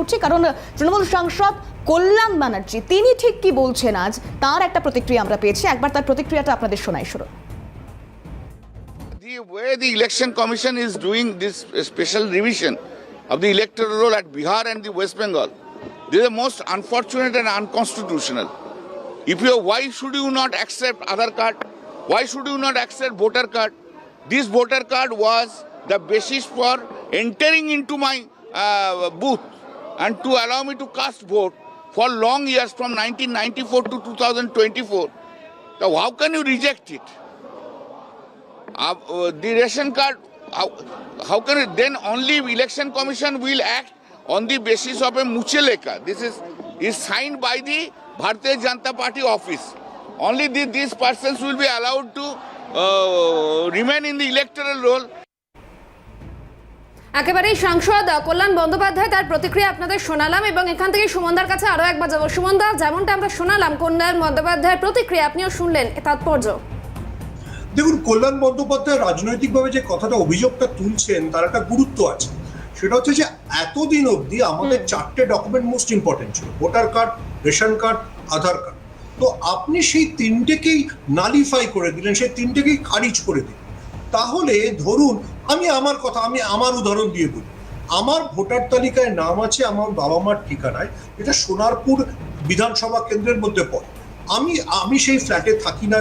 করছি কারণ তৃণমূল সাংসদ কল্যাণ ব্যানার্জি তিনি ঠিক কি বলছেন আজ তার একটা প্রতিক্রিয়া আমরা পেয়েছি একবার তার প্রতিক্রিয়াটা আপনাদের শোনাই শুরু The way the election commission is doing this special revision of the electoral roll at Bihar and the West Bengal, this is the most unfortunate and unconstitutional. If you, why should you not accept Aadhaar card? Why should you not accept voter card? This voter card was the basis for entering into my uh, booth and to allow me to cast vote for long years from 1994 to 2024. Now, how can you reject it? Uh, uh, the ration card, how, how can it, then only election commission will act on the basis of a mucheleka. This is, is signed by the Bharatiya Janata Party office. Only the, these persons will be allowed to uh, remain in the electoral roll একেবারেই সাংসদ কল্যাণ বন্দ্যোপাধ্যায় তার প্রতিক্রিয়া আপনাদের শোনালাম এবং এখান থেকে সুমনদার কাছে আরও একবার যাব। সুমনদা যেমনটা আমরা শোনালাম কল্যাণ বন্দ্যোপাধ্যায়ের প্রতিক্রিয়া আপনিও শুনলেন এ তাৎপর্য। দেখুন কল্যাণ বন্দ্যোপাধ্যায় রাজনৈতিকভাবে যে কথাটা অভিযোগটা তুলছেন তার একটা গুরুত্ব আছে। সেটা হচ্ছে যে এতদিন অবধি আমাদের চারটে ডকুমেন্ট মোস্ট ইম্পর্টেন্ট ছিল voter card ration card Aadhaar card তো আপনি সেই তিনটেকেই নালিফাই করে দিলেন সেই তিনটেকেই খারিজ করে দিলেন। তাহলে ধরুন আমি আমার কথা, আমি আমার উদাহরণ দিয়ে বলি। আমার ভোটার তালিকায় নাম আছে, আমার বাবা মার ঠিকানায়, এটা সোনারপুর বিধানসভা কেন্দ্রের মধ্যে পড়ে। আমি আমি সেই ফ্ল্যাটে থাকি না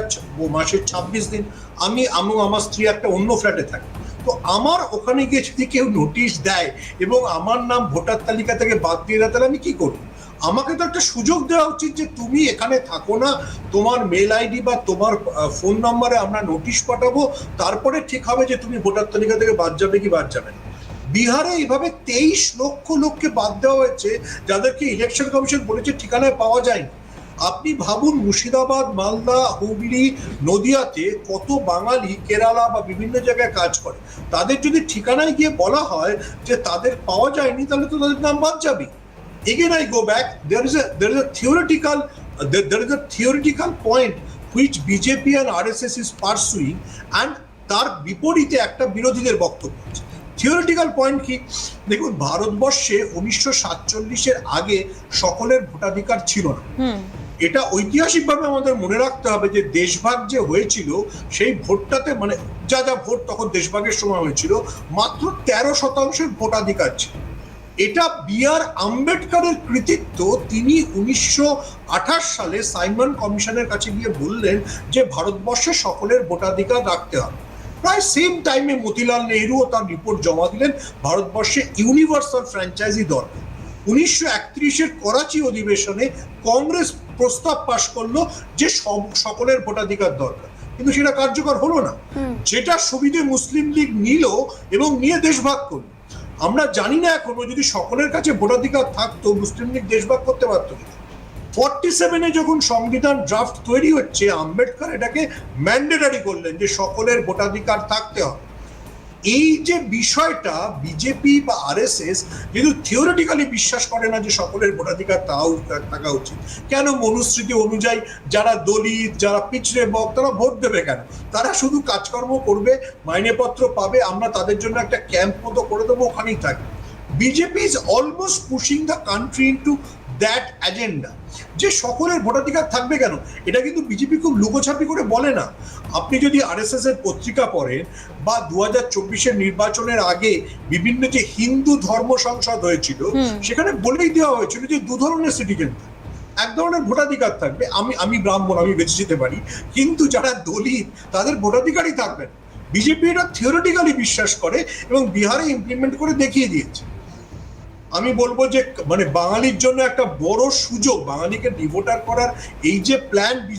মাসের ছাব্বিশ দিন। আমি আমি আমার স্ত্রী একটা অন্য ফ্ল্যাটে থাকি। তো আমার ওখানে গিয়ে যদি কেউ নোটিশ দেয় এবং আমার নাম ভোটার তালিকা থেকে বাদ দিয়ে দেয়, তাহলে আমি কি করব? আমাকে তো একটা সুযোগ দেওয়া উচিত যে তুমি এখানে থাকো না, তোমার মেল আইডি বা তোমার ফোন নাম্বারে আমরা নোটিশ পাঠাবো, তারপরে ঠিক হবে যে তুমি ভোটার তালিকা থেকে বাদ যাবে কি বাদ যাবে না। বিহারে এইভাবে তেইশ লক্ষ লোককে বাদ দেওয়া হয়েছে, যাদেরকে ইলেকশন কমিশন বলেছে ঠিকানায় পাওয়া যায়নি। আপনি ভাবুন মুর্শিদাবাদ, মালদা, হুগলি, নদিয়াতে কত বাঙালি কেরালা বা বিভিন্ন জায়গায় কাজ করে। তাদের যদি ঠিকানায় গিয়ে বলা হয় যে তাদের পাওয়া যায়নি, তাহলে তো তাদের নাম বাদ যাবে again i go back. There is a there is a theoretical uh, there, there is a theoretical point which bjp and rss is pursuing and তার বিপরীতে একটা বিরোধীদের বক্তব্য আছে। থিওরিটিক্যাল পয়েন্ট কি? দেখুন ভারতবর্ষে উনিশশো সাতচল্লিশের আগে সকলের ভোটাধিকার ছিল না। এটা ঐতিহাসিকভাবে আমাদের মনে রাখতে হবে যে দেশভাগ যে হয়েছিল সেই ভোটটাতে মানে যা যা ভোট তখন দেশভাগের সময় হয়েছিল মাত্র তেরো শতাংশের ভোটাধিকার ছিল। এটা বি আর আম্বেদকরের কৃতিত্ব। তিনি উনিশশো আঠাশ সালে সাইমন কমিশনের কাছে গিয়ে বললেন যে ভারতবর্ষে সকলের ভোটাধিকার রাখতে হবে। প্রায় সেম টাইমে মতিলাল নেহরুও তার রিপোর্ট জমা দিলেন ভারতবর্ষে ইউনিভার্সাল ফ্র্যাঞ্চাইজি দরকার উনিশশো একত্রিশের করাচি অধিবেশনে কংগ্রেস প্রস্তাব পাশ করল যে সব সকলের ভোটাধিকার দরকার। কিন্তু সেটা কার্যকর হলো না। যেটা সুবিধে মুসলিম লীগ নিল এবং নিয়ে দেশভাগ করল। আমরা জানি না এখনও যদি সকলের কাছে ভোটাধিকার থাকতো, মুসলিম লীগ দেশভাগ করতে পারতো কিনা ফর্টি সেভেনে যখন সংবিধান ড্রাফট তৈরি হচ্ছে, আম্বেদকর এটাকে ম্যান্ডেটারি করলেন যে সকলের ভোটাধিকার থাকতে হবে। এই যে বিষয়টা বিজেপি বা আরএসএস যেহেতু থিওরিটিক্যালি বিশ্বাস করে না যে সকলের ভোটাধিকার তাও থাকা উচিত। কেন মনুস্মৃতি অনুযায়ী যারা দলিত, যারা পিছড়ে বক, তারা ভোট দেবে কেন? তারা শুধু কাজকর্ম করবে, মাইনেপত্র পাবে, আমরা তাদের জন্য একটা ক্যাম্প মতো করে দেবো, ওখানেই থাকবে। BJP is almost pushing the country into that agenda যে সকলের ভোটাধিকার থাকবে কেন? এটা কিন্তু বিজেপি খুব লুকোছাপি করে বলে না। আপনি যদি আরএসএস এর পত্রিকা পড়েন বা দু হাজার চব্বিশের নির্বাচনের আগে বিভিন্ন যে হিন্দু ধর্ম সংসদ হয়েছিল সেখানে বলেই দেওয়া হয়েছিল যে দু ধরনের সিটিজেন এক ধরনের ভোটাধিকার থাকবে। আমি আমি ব্রাহ্মণ আমি বেঁচে যেতে পারি। কিন্তু যারা দলিত তাদের ভোটাধিকারই থাকবে বিজেপি এটা থিওরিটিক্যালি বিশ্বাস করে এবং বিহারে ইমপ্লিমেন্ট করে দেখিয়ে দিয়েছে। আমি বলব যে মানে বাঙালির জন্য একটা বড় সুযোগ, বাঙালিকে ডিভোটার করার এই যে প্ল্যান